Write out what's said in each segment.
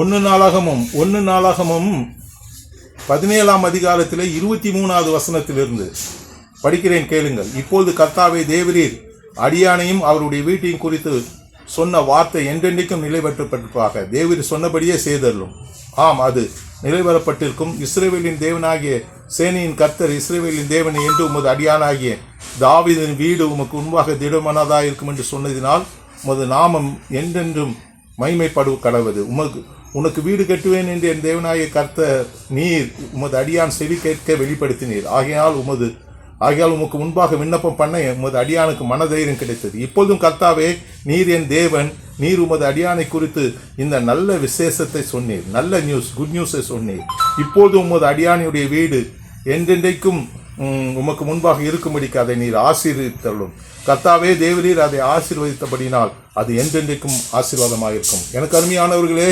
ஒன்று நாளாகமும் ஒன்று நாளாகமும் பதினேழாம் அதிகாரத்தில் இருபத்தி மூணாவது வசனத்திலிருந்து படிக்கிறேன் கேளுங்கள். இப்பொழுது கர்த்தாவை தேவரீர் அடியானையும் அவருடைய வீட்டையும் குறித்து சொன்ன வார்த்தை என்றென்றைக்கும் நிலைபெற்றப்பட்டிருப்பாக தேவரீர் சொன்னபடியே செய்தருளும். ஆம் அது நிலைவரப்பட்டிருக்கும் இஸ்ரேவேலின் தேவனாகிய சேனையின் கர்த்தர் இஸ்ரேவேலின் தேவனை என்று உமது அடியானாகிய தாவிதின் வீடு உமக்கு உண்பாக திடமனதாக இருக்கும் என்று சொன்னதினால் உமது நாமம் என்றென்றும் மைமைப்படு கடவுது. உமக்கு உனக்கு வீடு கட்டுவேன் என்று என் தேவனாய கர்த்த நீர் உமது அடியான் செவி கேட்க வெளிப்படுத்தினீர். ஆகையால் உமது ஆகையால் உமக்கு முன்பாக விண்ணப்பம் பண்ண உமது அடியானுக்கு மனதைரியம் கிடைத்தது. இப்பொழுதும் கர்த்தாவே நீர் என் தேவன் நீர் உமது அடியானை குறித்து இந்த நல்ல விசேஷத்தை சொன்னீர். நல்ல நியூஸ் குட் நியூஸை சொன்னீர். இப்போது உமது அடியானுடைய வீடு என்றென்றைக்கும் உமக்கு முன்பாக இருக்கும்படிக்கு அதை நீர் ஆசீர்வித்தள்ளும் கர்த்தாவே தேவரீர் அதை ஆசீர்வதித்தபடினால் அது என்றென்றைக்கும் ஆசீர்வாதமாக இருக்கும் எனக்கு அருமையானவர்களே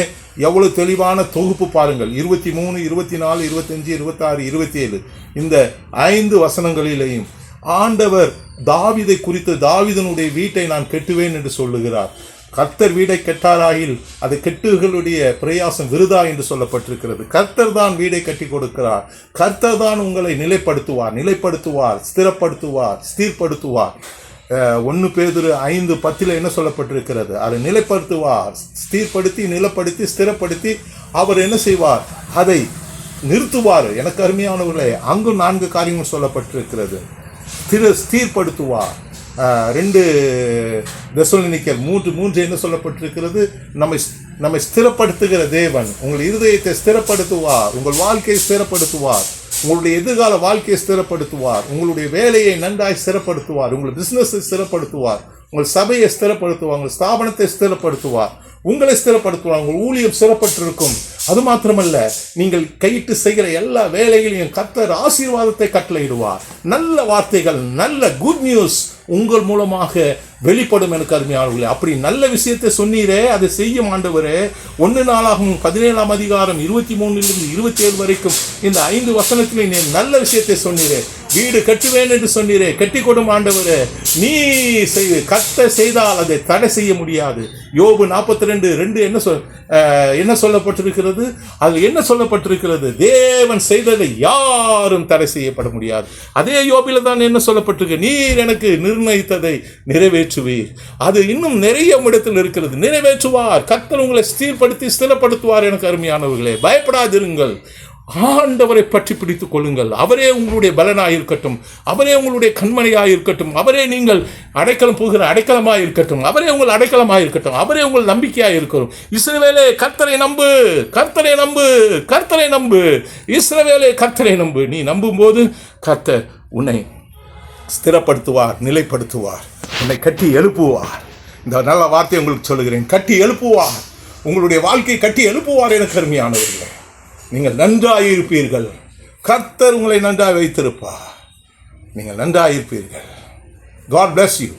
எவ்வளவு தெளிவான தொகுப்பு பாருங்கள். இருபத்தி மூணு இருபத்தி நாலு இருபத்தஞ்சு இருபத்தாறு இருபத்தி ஏழு இந்த ஐந்து வசனங்களிலேயும் ஆண்டவர் தாவிதை குறித்து தாவிதனுடைய வீட்டை நான் கெட்டுவேன் என்று சொல்லுகிறார். கர்த்தர் வீடை கெட்டாராயில் அது கெட்டுகளுடைய பிரயாசம் விருதா என்று சொல்லப்பட்டிருக்கிறது. கர்த்தர் தான் வீடை கட்டி கொடுக்கிறார். கர்த்தர் தான் உங்களை நிலைப்படுத்துவார். நிலைப்படுத்துவார் ஸ்திரப்படுத்துவார் ஸ்தீர்ப்படுத்துவார். ஒன்று பேதுரு ஐந்து பத்தில் என்ன சொல்லப்பட்டிருக்கிறது? அதை நிலைப்படுத்துவார். ஸ்தீர்ப்படுத்தி நிலப்படுத்தி ஸ்திரப்படுத்தி அவர் என்ன செய்வார்? அதை நிறுத்துவார். எனக்கு அருமையானவர்களே அங்கு நான்கு காரியங்கள் சொல்லப்பட்டிருக்கிறது. ஸ்திர ஸ்தீர்ப்படுத்துவார். ரெண்டு தெசலோனிக்கர் மூன்று மூன்று என்ன சொல்லப்பட்டிருக்கிறது? நம்மை நம்மை ஸ்திரப்படுத்துகிற தேவன். உங்கள் இருதயத்தை ஸ்திரப்படுத்துவார். உங்கள் வாழ்க்கையை ஸ்திரப்படுத்துவார். உங்களுடைய எதிர்கால வாழ்க்கையை ஸ்திரப்படுத்துவார். உங்களுடைய வேலையை நன்றாய் ஸ்திரப்படுத்துவார். உங்கள் பிஸ்னஸை ஸ்திரப்படுத்துவார். உங்கள் சபையை ஸ்திரப்படுத்துவார். உங்கள் ஸ்தாபனத்தை ஸ்திரப்படுத்துவார். உங்களை ஸ்திரப்படுத்துவார். உங்கள் ஊழியம் ஸ்திரப்பட்டிருக்கும் அது மாத்திரமல்ல நீங்கள் கையிட்டு செய்கிற எல்லா வேலைகளையும் கத்தர் ஆசீர்வாதத்தை கட்டளையிடுவார். நல்ல வார்த்தைகள் நல்ல குட் நியூஸ் உங்கள் மூலமாக வெளிப்படும் எனக்கு அருமையானவர்களே அப்படி நல்ல விஷயத்தை சொன்னீரே அதை செய்யும் ஆண்டவரே. ஒன்று நாளாகவும் பதினேழாம் அதிகாரம் இருபத்தி மூணுலிருந்து இருபத்தி ஏழு வரைக்கும் இந்த ஐந்து வசனத்திலே நீ நல்ல விஷயத்தை சொன்னீரே. வீடு கட்டுவேன் என்று சொன்னீரே கட்டி கொடும் ஆண்டவரே நீ செய் கத்த செய்தால் அதை தடை செய்ய முடியாது. யோபு நாற்பத்தி ரெண்டு ரெண்டு என்ன சொல் என்ன சொல்லப்பட்டிருக்கிறது? அது என்ன சொல்லப்பட்டிருக்கிறது? தேவன் செய்ததை யாரும் தடை செய்யப்பட முடியாது. அதே யோபில தான் என்ன சொல்லப்பட்டிருக்கு? நீர் எனக்கு நிர்ணயித்ததை நிறைவேற்றுவீர். அது இன்னும் நிறைய இடத்தில் இருக்கிறது. நிறைவேற்றுவார். கத்தர் உங்களை ஸ்தீர்படுத்தி ஸ்திரப்படுத்துவார் எனக்கு அருமையானவர்களே. பயப்படாதிருங்கள். ஆண்டவரை பற்றி பிடித்துக் கொள்ளுங்கள். அவரே உங்களுடைய பலனாக இருக்கட்டும் அவரே உங்களுடைய கண்மணியாக இருக்கட்டும் அவரே நீங்கள் அடைக்கலம் போகிற அடைக்கலமாக இருக்கட்டும் அவரே உங்கள் அடைக்கலமாக இருக்கட்டும் அவரே உங்கள் நம்பிக்கையாக இருக்கட்டும் இஸ்ரவேலே கர்த்தரை நம்பு. கர்த்தரை நம்பு. கர்த்தரை நம்பு. இஸ்ரவேலே கர்த்தரை நம்பு. நீ நம்பும்போது கர்த்தர் உன்னை ஸ்திரப்படுத்துவார் நிலைப்படுத்துவார். உன்னை கட்டி எழுப்புவார். இந்த நல்ல வார்த்தையை உங்களுக்கு சொல்லுகிறேன். கட்டி எழுப்புவார். உங்களுடைய வாழ்க்கையை கட்டி எழுப்புவார் என கருமையானவர்களே நீங்கள் நன்றாக இருப்பீர்கள். கர்த்தர் உங்களை நன்றாக வைத்திருப்பார். நீங்கள் நன்றாக இருப்பீர்கள். God bless you